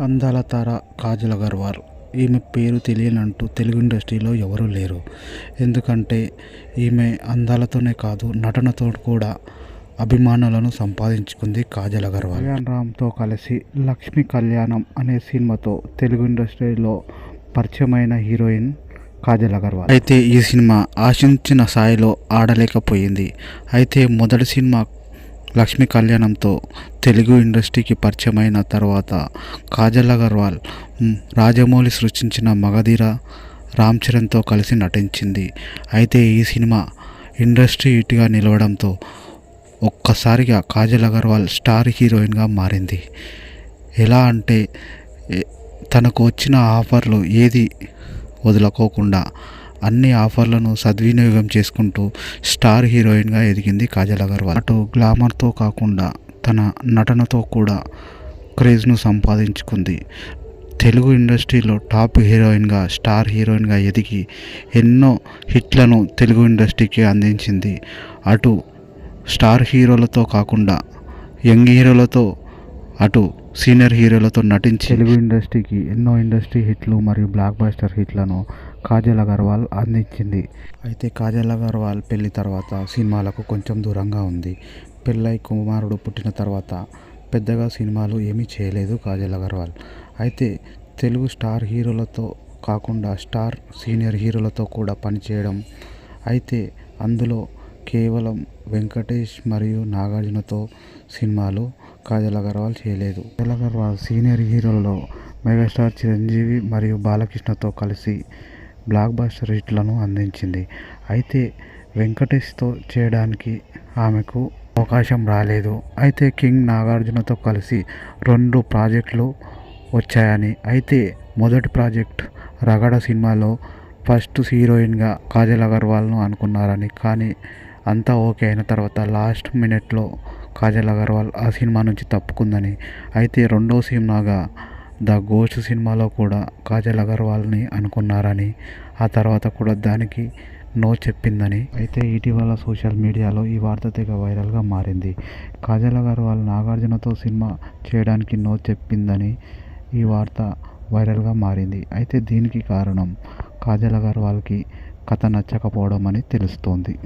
అందాల తార కాజల్ అగర్వాల్ ఈమె పేరు తెలియనంటూ తెలుగు ఇండస్ట్రీలో ఎవరూ లేరు. ఎందుకంటే ఈమె అందాలతోనే కాదు నటనతో కూడా అభిమానులను సంపాదించుకుంది కాజల్ అగర్వాల్ కళ్యాణ్ రామ్తో కలిసి లక్ష్మీ కళ్యాణం అనే సినిమాతో తెలుగు ఇండస్ట్రీలో పరిచయమైన హీరోయిన్ కాజల్ అగర్వాల్ అయితే ఈ సినిమా ఆశించిన స్థాయిలో ఆడలేకపోయింది. అయితే మొదటి సినిమా లక్ష్మీ కళ్యాణంతో తెలుగు ఇండస్ట్రీకి పరిచయమైన తర్వాత కాజల్ అగర్వాల్ రాజమౌళి సృష్టించిన మగధీర రామ్ చరణ్తో కలిసి నటించింది. అయితే ఈ సినిమా ఇండస్ట్రీ హిట్గా నిలవడంతో ఒక్కసారిగా కాజల్ అగర్వాల్ స్టార్ హీరోయిన్గా మారింది. ఎలా అంటే తనకు వచ్చిన ఆఫర్లు ఏది వదులుకోకుండా అన్ని ఆఫర్లను సద్వినియోగం చేసుకుంటూ స్టార్ హీరోయిన్గా ఎదిగింది కాజల్ అగర్వాల్. అటు గ్లామర్తో కాకుండా తన నటనతో కూడా క్రేజ్ను సంపాదించుకుంది. తెలుగు ఇండస్ట్రీలో టాప్ హీరోయిన్గా స్టార్ హీరోయిన్గా ఎదిగి ఎన్నో హిట్లను తెలుగు ఇండస్ట్రీకి అందించింది. అటు స్టార్ హీరోలతో కాకుండా యంగ్ హీరోలతో అటు సీనియర్ హీరోలతో నటించి తెలుగు ఇండస్ట్రీకి ఎన్నో ఇండస్ట్రీ హిట్లు మరియు బ్లాక్ బస్టర్ హిట్లను కాజల్ అగర్వాల్ అందించింది. అయితే కాజల్ అగర్వాల్ పెళ్ళి తర్వాత సినిమాలకు కొంచెం దూరంగా ఉంది. పెళ్ళై కుమారుడు పుట్టిన తర్వాత పెద్దగా సినిమాలు ఏమీ చేయలేదు కాజల్ అగర్వాల్. అయితే తెలుగు స్టార్ హీరోలతో కాకుండా స్టార్ సీనియర్ హీరోలతో కూడా పనిచేయడం అయితే అందులో కేవలం వెంకటేష్ మరియు నాగార్జునతో సినిమాలు కాజల్ అగర్వాల్ చేయలేదు. కాజల్ అగర్వాల్ సీనియర్ హీరోలలో మెగాస్టార్ చిరంజీవి మరియు బాలకృష్ణతో కలిసి బ్లాక్ బస్టర్ హిట్లను అందించింది. అయితే వెంకటేష్తో చేయడానికి ఆమెకు అవకాశం రాలేదు. అయితే కింగ్ నాగార్జునతో కలిసి రెండు ప్రాజెక్టులు వచ్చాయని. అయితే మొదటి ప్రాజెక్ట్ రగడ సినిమాలో ఫస్ట్ హీరోయిన్గా కాజల్ అగర్వాల్ను అనుకున్నారని. కానీ అంతా ఓకే అయిన తర్వాత లాస్ట్ మినిట్లో కాజల్ అగర్వాల్ ఆ సినిమా నుంచి తప్పుకుందని. అయితే రెండో సినిమాగా ద గోస్ట్ సినిమాలో కూడా కాజల్ అగర్వాల్ని అనుకున్నారని ఆ తర్వాత కూడా దానికి నో చెప్పిందని. అయితే ఇటీవల సోషల్ మీడియాలో ఈ వార్త తెగ వైరల్గా మారింది. కాజల్ అగర్వాల్ నాగార్జునతో సినిమా చేయడానికి నో చెప్పిందని ఈ వార్త వైరల్గా మారింది. అయితే దీనికి కారణం కాజల్ అగర్వాల్కి కథ నచ్చకపోవడం అని తెలుస్తోంది.